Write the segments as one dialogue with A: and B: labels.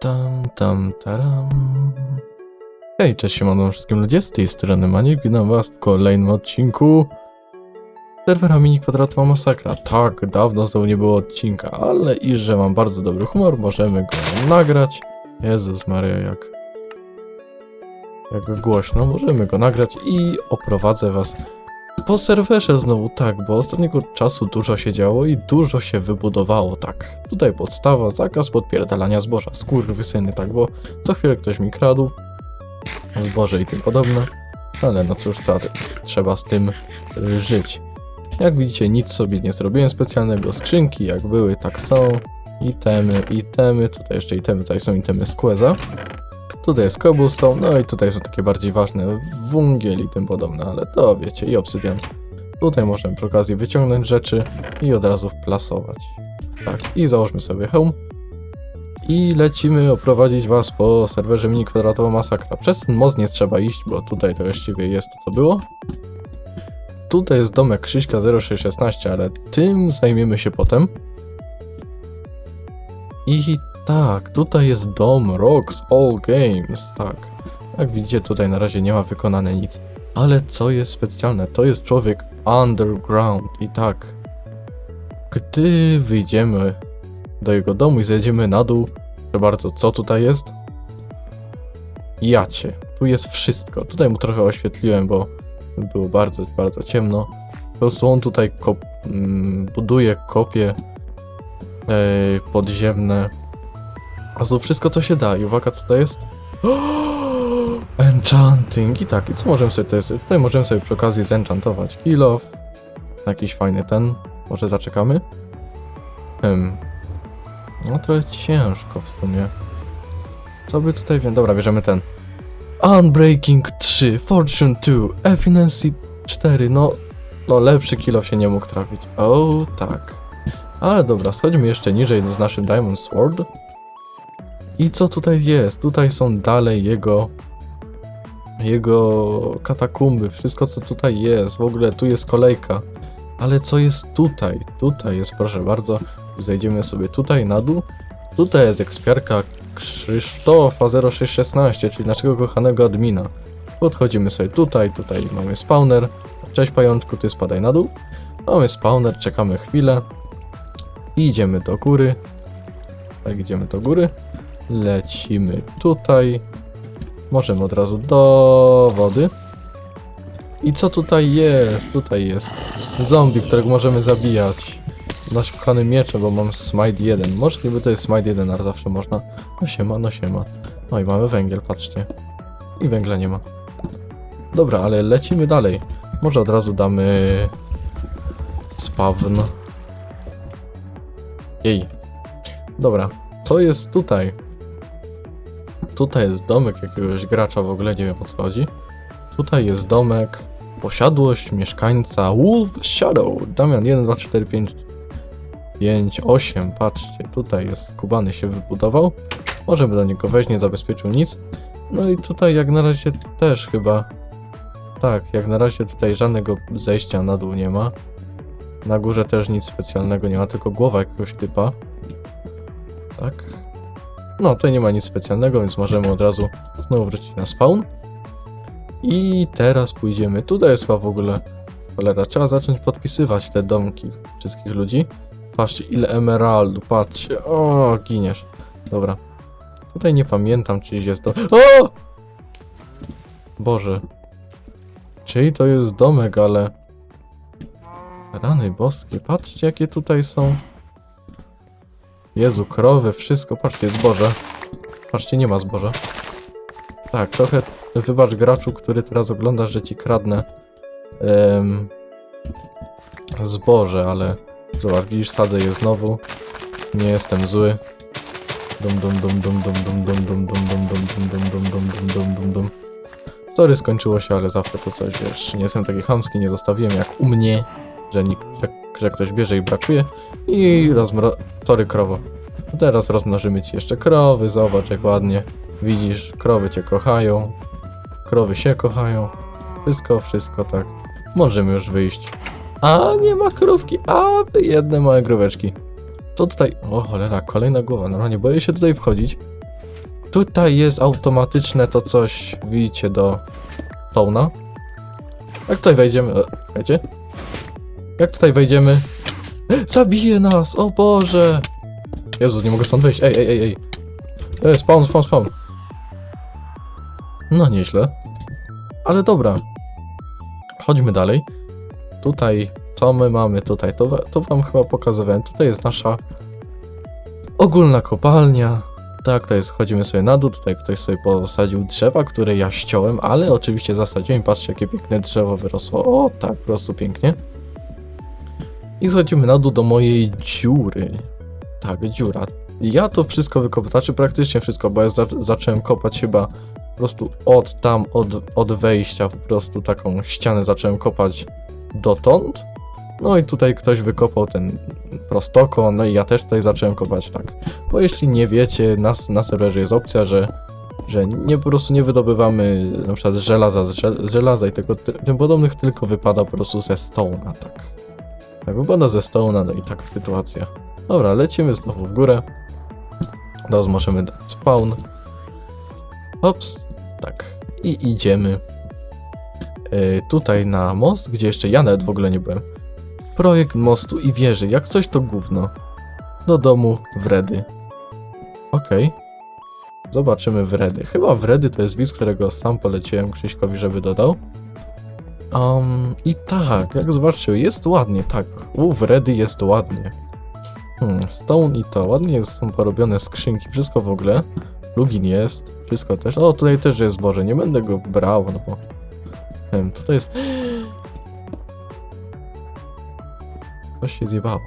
A: Tam, tam, taram. Hej, cześć, siemano wszystkim ludzie, z tej strony Maniek, witam was w kolejnym odcinku serwera Mini Kwadratowa Masakra. Tak, dawno znowu nie było odcinka, ale i że mam bardzo dobry humor, możemy go nagrać. Jezus Maria, jak... Jak głośno, możemy go nagrać i oprowadzę was po serwerze znowu, tak, bo ostatniego czasu dużo się działo i dużo się wybudowało, tak. Tutaj podstawa, zakaz podpierdalania zboża, skurwysyny, tak, bo co chwilę ktoś mi kradł zboże i tym podobne, ale no cóż, to, trzeba z tym żyć. Jak widzicie, nic sobie nie zrobiłem specjalnego, skrzynki jak były, tak są, itemy, itemy, tutaj jeszcze itemy, tutaj są itemy z Queza. Tutaj jest cobblestone, no i tutaj są takie bardziej ważne wungiel i tym podobne, ale to wiecie, i obsydian. Tutaj możemy przy okazji wyciągnąć rzeczy i od razu wplasować. Tak, i założmy sobie hełm. I lecimy oprowadzić was po serwerze mini kwadratowa masakra. Przez ten most nie trzeba iść, bo tutaj to właściwie jest to co było. Tutaj jest domek Krzyśka 0616, ale tym zajmiemy się potem. I tak, tutaj jest dom Rocks All Games, tak. Jak widzicie, tutaj na razie nie ma wykonane nic. Ale co jest specjalne, to jest człowiek underground i tak. Gdy wyjdziemy do jego domu i zejdziemy na dół, proszę bardzo, co tutaj jest? Jacie. Tu jest wszystko. Tutaj mu trochę oświetliłem, bo było bardzo, bardzo ciemno. Po prostu on tutaj kop, mm, buduje kopie e, podziemne. A wszystko co się da. I uwaga, co to jest? Enchanting. I tak, i co możemy sobie to jest? Tutaj możemy sobie przy okazji zenchantować kill off. Jakiś fajny ten. Może zaczekamy? Hmm. No trochę ciężko w sumie. Co by tutaj? Dobra, bierzemy ten. Unbreaking 3, Fortune 2, Efficiency 4, no... No lepszy kilo się nie mógł trafić. O tak. Ale dobra, schodźmy jeszcze niżej z naszym Diamond Sword. I co tutaj jest? Tutaj są dalej jego... Jego katakumby, wszystko co tutaj jest. W ogóle tu jest kolejka. Ale co jest tutaj? Tutaj jest, proszę bardzo, zejdziemy sobie tutaj na dół. Tutaj jest ekspiarka Krzysztofa 0616, czyli naszego kochanego admina. Podchodzimy sobie tutaj, tutaj mamy spawner. Cześć pajączku, ty spadaj na dół. Mamy spawner, czekamy chwilę. I idziemy do góry. Tak, idziemy do góry. Lecimy tutaj. Możemy od razu do wody. I co tutaj jest? Tutaj jest zombie, którego możemy zabijać. Nasz kochany miecze, bo mam smite 1. Może niby to jest smite 1, ale zawsze można. No siema, no siema. No i mamy węgiel, patrzcie. I węgla nie ma. Dobra, ale lecimy dalej. Może od razu damy... Spawn. Jej. Dobra, co jest tutaj? Tutaj jest domek jakiegoś gracza, w ogóle nie wiem o co chodzi. Tutaj jest domek, posiadłość mieszkańca Wolf Shadow. Damian 1, 2, 4, 5, 5, 8. Patrzcie, tutaj jest skubany się wybudował. Możemy do niego wejść, nie zabezpieczył nic. No i tutaj jak na razie też chyba. Tak, jak na razie tutaj żadnego zejścia na dół nie ma. Na górze też nic specjalnego nie ma, tylko głowa jakiegoś typa. Tak. No, tutaj nie ma nic specjalnego, więc możemy od razu znowu wrócić na spawn. I teraz pójdziemy. Tutaj jest chyba w ogóle. Cholera, trzeba zacząć podpisywać te domki wszystkich ludzi. Patrzcie, ile emeraldu, patrzcie. O, giniesz. Dobra. Tutaj nie pamiętam, czy jest to. O! Boże. Czyli to jest domek, ale. Rany boskie, patrzcie, jakie tutaj są. Jezu, krowy, wszystko. Patrzcie, zboże. Patrzcie, nie ma zboża. Tak, trochę wybacz graczu, który teraz oglądasz, że ci kradnę zboże, ale zobacz, widzisz, sadzę je znowu. Nie jestem zły. Dum dum dum dum dum dum dum dum dum dum dum dum dum dum dum dum dum dum dum Story skończyło się, ale zawsze to coś, wiesz, nie jestem taki chamski, nie zostawiłem jak u mnie, że, nikt, że, że ktoś bierze i brakuje i rozmro... Sorry, krowo. Teraz rozmnożymy ci jeszcze krowy, zobacz jak ładnie. Widzisz, krowy cię kochają, krowy się kochają. Wszystko, wszystko tak. Możemy już wyjść. A nie ma krówki, a jedne małe króweczki. Co tutaj? O cholera, kolejna głowa. Normalnie boję się tutaj wchodzić. Tutaj jest automatyczne to coś, widzicie, do Tona. Jak tutaj wejdziemy... E, wiecie? Jak tutaj wejdziemy... Zabije nas! O Boże! Jezus, nie mogę stąd wyjść. Ej, ej, ej, ej. Ej, spawn, spawn, spawn. No nieźle. Ale dobra. Chodźmy dalej. Tutaj, co my mamy tutaj? To, to wam chyba pokazywałem. Tutaj jest nasza ogólna kopalnia. Tak, to jest, chodzimy sobie na dół, tutaj ktoś sobie posadził drzewa, które ja ściąłem, ale oczywiście zasadziłem. Patrzcie, jakie piękne drzewo wyrosło. O, tak, po prostu pięknie. I schodzimy na dół do mojej dziury. Tak, dziura. Ja to wszystko wykopałem, znaczy praktycznie wszystko, bo ja za zacząłem kopać chyba po prostu od tam, od, od wejścia, po prostu taką ścianę zacząłem kopać dotąd. No i tutaj ktoś wykopał ten prostokąt, no i ja też tutaj zacząłem kopać tak. Bo jeśli nie wiecie, na, na serwerze jest opcja, że, że nie po prostu nie wydobywamy na przykład żelaza żelaza i tego ty, tym podobnych, tylko wypada po prostu ze stone'a, tak. Tak, wypada ze stone'a, no i tak sytuacja. Dobra, lecimy znowu w górę. Teraz możemy dać spawn. Ops, tak. I idziemy y, tutaj na most, gdzie jeszcze ja nawet w ogóle nie byłem. Projekt mostu i wieży, jak coś to gówno. Do domu Wredy. Okej. Zobaczymy Wredy. Chyba Wredy to jest widz, którego sam poleciłem Krzyśkowi, żeby dodał. Um, I tak, jak zobaczcie, jest ładnie, tak. U Wredy jest ładnie. Hmm, stone i to, ładnie są porobione skrzynki, wszystko w ogóle. Plugin jest, wszystko też. O, tutaj też jest Boże, nie będę go brał, no bo... Wiem, tutaj jest... Coś się zjebało.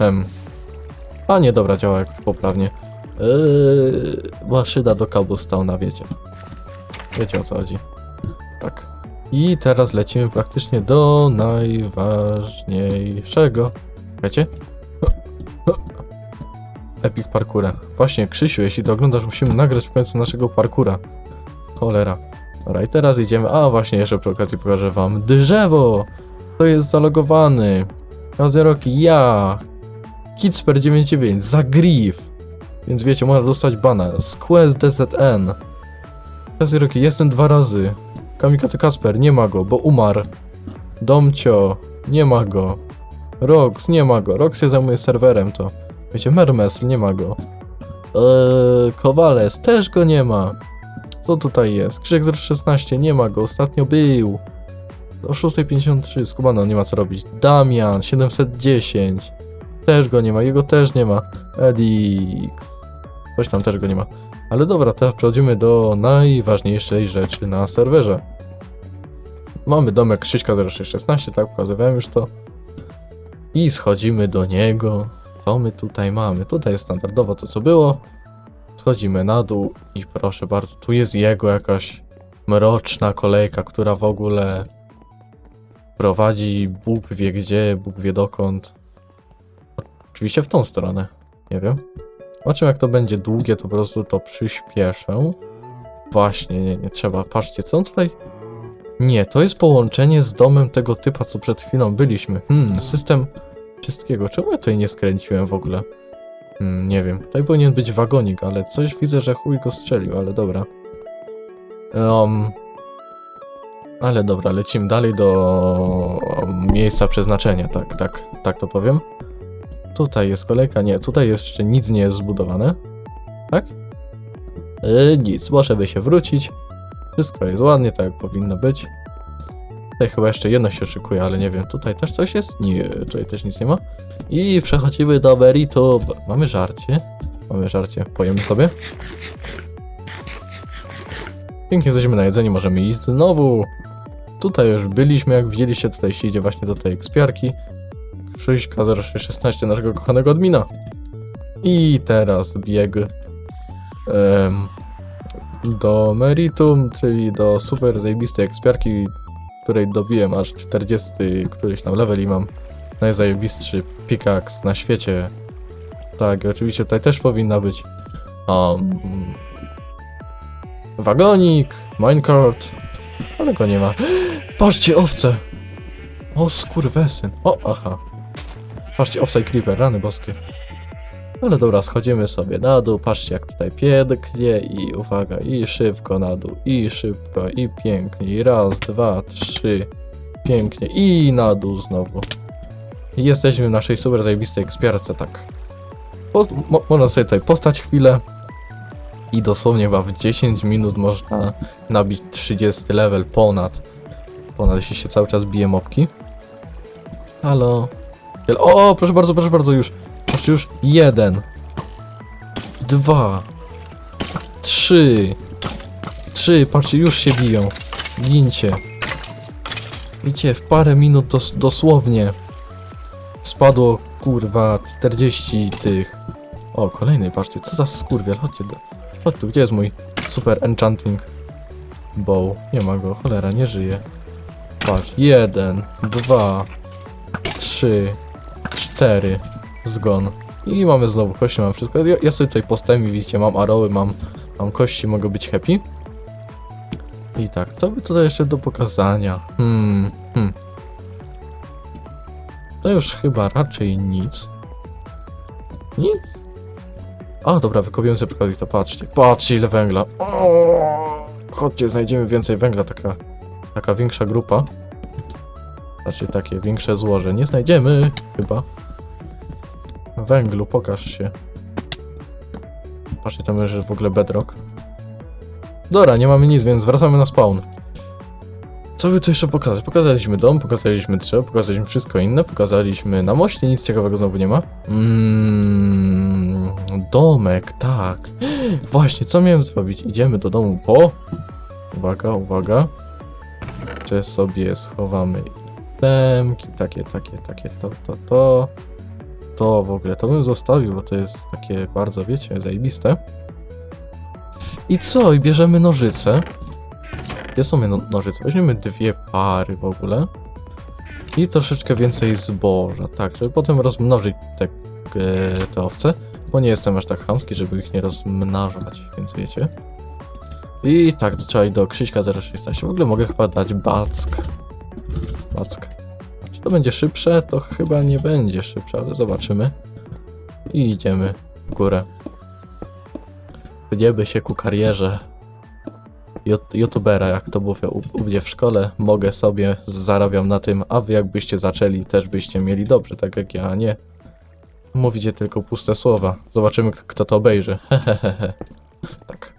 A: Em. A nie, dobra, działa jak poprawnie. Yy, była szyda do Cobblestona, wiecie. Wiecie o co chodzi. Tak. I teraz lecimy praktycznie do najważniejszego. Wiecie? Epic parkoura. Właśnie, Krzysiu, jeśli to oglądasz, musimy nagrać w końcu naszego parkura. Cholera. Dobra, i teraz idziemy. A, właśnie, jeszcze przy okazji pokażę wam drzewo. To jest zalogowany. Kazeroki, ja. Kidsper99, za grief. Więc wiecie, można dostać bana. Squest DZN. Kazeroki, jestem dwa razy. Kamikaze Kasper, nie ma go, bo umarł. Domcio, nie ma go. Rox, nie ma go. Rox się zajmuje serwerem, to. Wiecie, Mermesl, nie ma go. Eee, Kowales, też go nie ma. Co tutaj jest? Krzyk 016, nie ma go, ostatnio był. O 6.53, Skubano, nie ma co robić. Damian, 710. Też go nie ma, jego też nie ma. Edix. Coś tam też go nie ma. Ale dobra, teraz przechodzimy do najważniejszej rzeczy na serwerze. Mamy domek Krzyśka 0616, tak, pokazywałem już to. I schodzimy do niego. Co my tutaj mamy? Tutaj jest standardowo to, co było. Schodzimy na dół i proszę bardzo, tu jest jego jakaś mroczna kolejka, która w ogóle prowadzi Bóg wie gdzie, Bóg wie dokąd. Oczywiście w tą stronę, nie wiem. Zobaczymy jak to będzie długie, to po prostu to przyspieszę. Właśnie, nie, nie trzeba. Patrzcie, co on tutaj... Nie, to jest połączenie z domem tego typa, co przed chwilą byliśmy. Hmm, system wszystkiego. Czemu ja tutaj nie skręciłem w ogóle? Hmm, nie wiem. Tutaj powinien być wagonik, ale coś widzę, że chuj go strzelił, ale dobra. Um, ale dobra, lecimy dalej do miejsca przeznaczenia, tak, tak, tak to powiem. Tutaj jest kolejka, nie, tutaj jeszcze nic nie jest zbudowane. Tak? Yy, nic, może by się wrócić. Wszystko jest ładnie, tak jak powinno być. Tutaj chyba jeszcze jedno się szykuje, ale nie wiem, tutaj też coś jest? Nie, tutaj też nic nie ma. I przechodzimy do Meritu. Mamy żarcie. Mamy żarcie, pojemy sobie. Pięknie jesteśmy na jedzeniu, możemy iść znowu. Tutaj już byliśmy, jak widzieliście, tutaj się idzie właśnie do tej ekspiarki. 6K0616 naszego kochanego admina. I teraz bieg em, do Meritum, czyli do super zajebistej ekspiarki, której dobiłem aż 40 któryś tam level i mam najzajebistszy pickaxe na świecie. Tak, oczywiście tutaj też powinna być um, wagonik, minecart, ale go nie ma. Patrzcie, owce! O skurwesyn. O, aha. Patrzcie, i creeper, rany boskie. Ale dobra, schodzimy sobie na dół, patrzcie jak tutaj pięknie i uwaga, i szybko na dół, i szybko, i pięknie, i raz, dwa, trzy, pięknie, i na dół znowu. I jesteśmy w naszej super zajebistej ekspiarce, tak. Po, mo, można sobie tutaj postać chwilę i dosłownie chyba w 10 minut można nabić 30 level ponad. Ponad, jeśli się cały czas bije mopki. Halo. O, proszę bardzo, proszę bardzo, już. Patrzcie, już jeden. Dwa. Trzy. Trzy, patrzcie, już się biją. Gincie. Widzicie, w parę minut dos dosłownie spadło, kurwa, 40 tych. O, kolejny, patrzcie, co za skurwiel, chodźcie do... Chodź tu, gdzie jest mój super enchanting bow? Nie ma go, cholera, nie żyje. Patrz, jeden, dwa, trzy, cztery, zgon. I mamy znowu kości, mam wszystko. Ja, ja sobie tutaj postępi, widzicie, mam aroły, mam, mam kości, mogę być happy. I tak, co by tutaj jeszcze do pokazania? Hmm, hmm. To już chyba raczej nic. Nic? A, dobra, wykopiłem sobie przykład to patrzcie. Patrzcie ile węgla. O, chodźcie, znajdziemy więcej węgla, taka, taka większa grupa. Znaczy takie większe złoże. Nie znajdziemy, chyba. Węglu, pokaż się. Patrzcie, tam leży w ogóle bedrock. Dobra, nie mamy nic, więc wracamy na spawn. Co by tu jeszcze pokazać? Pokazaliśmy dom, pokazaliśmy drzewo, pokazaliśmy wszystko inne, pokazaliśmy na moście, nic ciekawego znowu nie ma. Mm, domek, tak. Właśnie, co miałem zrobić? Idziemy do domu po... Uwaga, uwaga. Jeszcze sobie schowamy temki, takie, takie, takie, to, to, to. To w ogóle, to bym zostawił, bo to jest takie bardzo, wiecie, zajebiste. I co? I bierzemy nożyce. Gdzie są no nożyce? Weźmiemy dwie pary w ogóle. I troszeczkę więcej zboża, tak, żeby potem rozmnożyć te, e, te owce. Bo nie jestem aż tak chamski, żeby ich nie rozmnażać, więc wiecie. I tak, trzeba iść do Krzyśka 016. W ogóle mogę chyba dać back. Back. To będzie szybsze? To chyba nie będzie szybsze, ale zobaczymy. I idziemy w górę. Wyniemy się ku karierze youtubera, jak to mówią u, mnie w szkole. Mogę sobie, zarabiam na tym, a wy jakbyście zaczęli, też byście mieli dobrze, tak jak ja, a nie. Mówicie tylko puste słowa. Zobaczymy, kto to obejrzy. Hehehe. tak.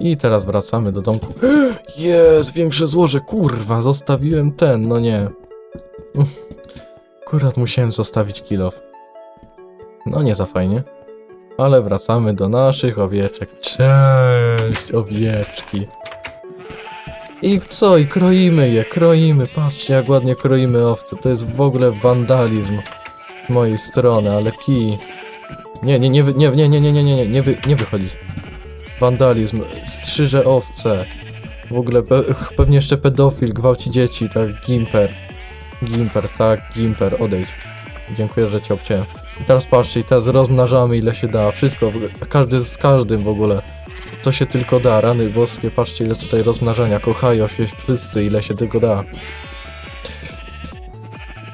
A: I teraz wracamy do domku. Jest, większe złoże, kurwa, zostawiłem ten, no nie. Akurat musiałem zostawić kilof. No nie za fajnie. Ale wracamy do naszych owieczek. Cześć, owieczki. I co? I kroimy je, kroimy. Patrzcie, jak ładnie kroimy owce. To jest w ogóle wandalizm z mojej strony, ale kij. Nie, nie, nie, nie, nie, nie, nie, nie, nie, nie, nie, wy, nie wychodzić. Wandalizm, strzyże owce. W ogóle pe pewnie jeszcze pedofil, gwałci dzieci, tak, Gimper. Gimper, tak, Gimper, odejdź. Dziękuję, że cię obciąłem. I teraz patrzcie, i teraz rozmnażamy ile się da, wszystko, każdy z każdym w ogóle. Co się tylko da, rany boskie, patrzcie ile tutaj rozmnażania, kochają się wszyscy, ile się tylko da.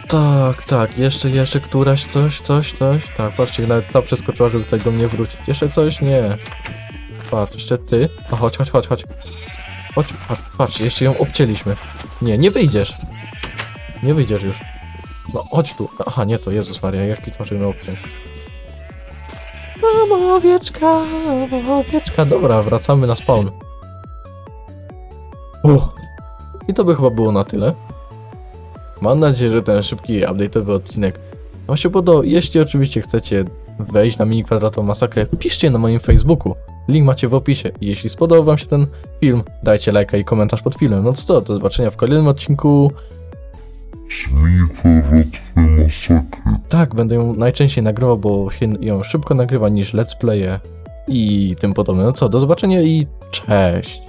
A: Tak, tak, jeszcze, jeszcze któraś, coś, coś, coś. Tak, patrzcie, nawet ta przeskoczyła, żeby tutaj do mnie wrócić. Jeszcze coś? Nie. Patrz, jeszcze ty. A chodź, chodź, chodź, chodź. Chodź, patrz, patrz, jeszcze ją obcięliśmy. Nie, nie wyjdziesz. Nie wyjdziesz już. No, chodź tu. Aha, nie, to Jezus Maria, jak ty możemy obciąć? Mamo, owieczka, owieczka. Dobra, wracamy na spawn. O! I to by chyba było na tyle. Mam nadzieję, że ten szybki, update'owy odcinek Wam się podobał. Jeśli oczywiście chcecie wejść na mini kwadratową masakrę, piszcie na moim Facebooku. Link macie w opisie. I jeśli spodobał Wam się ten film, dajcie lajka i komentarz pod filmem. No to co, do zobaczenia w kolejnym odcinku.
B: Mini kwadratwy masakry.
A: Tak, będę ją najczęściej nagrywał, bo się ją szybko nagrywa niż let's playe i tym podobne. No co, do zobaczenia i cześć!